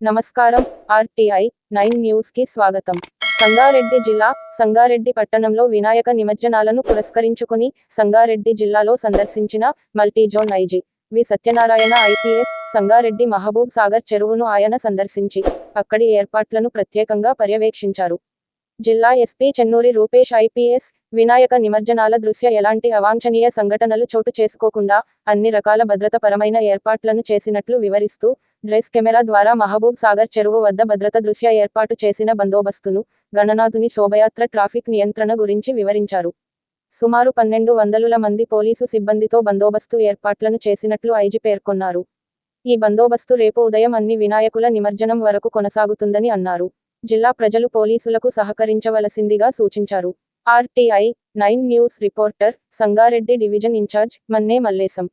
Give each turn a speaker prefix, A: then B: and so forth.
A: నమస్కారం. RTI nine న్యూస్కి స్వాగతం. సంగారెడ్డి జిల్లా సంగారెడ్డి పట్టణంలో వినాయక నిమజ్జనాలను పురస్కరించుకుని సంగారెడ్డి జిల్లాలో సందర్శించిన multizone IG V Satyanarayana IPS Sangareddy Mahabub Sagar చెరువును ఆయన సందర్శించి అక్కడి ఏర్పాట్లను ప్రత్యేకంగా పర్యవేక్షించారు. జిల్లా ఎస్పీ చెన్నూరి రూపేష్ ఐపీఎస్ వినాయక నిమజ్జనాల దృశ్య ఎలాంటి అవాంఛనీయ సంఘటనలు చోటు చేసుకోకుండా అన్ని రకాల భద్రతపరమైన ఏర్పాట్లను చేసినట్లు వివరిస్తూ డ్రెస్ కెమెరా ద్వారా మహబూబ్ సాగర్ చెరువు వద్ద భద్రత దృశ్య ఏర్పాటు చేసిన బందోబస్తును గణనాథుని శోభయాత్ర ట్రాఫిక్ నియంత్రణ గురించి వివరించారు. సుమారు పన్నెండు వందలుల మంది పోలీసు సిబ్బందితో బందోబస్తు ఏర్పాట్లను చేసినట్లు ఐజీ పేర్కొన్నారు. ఈ బందోబస్తు రేపు ఉదయం అన్ని వినాయకుల నిమజ్జనం వరకు కొనసాగుతుందని అన్నారు. జిల్లా ప్రజలు పోలీసులకు సహకరించవలసిందిగా సూచించారు. RTI nine news reporter Sangareddy division incharge Manne Mallesham.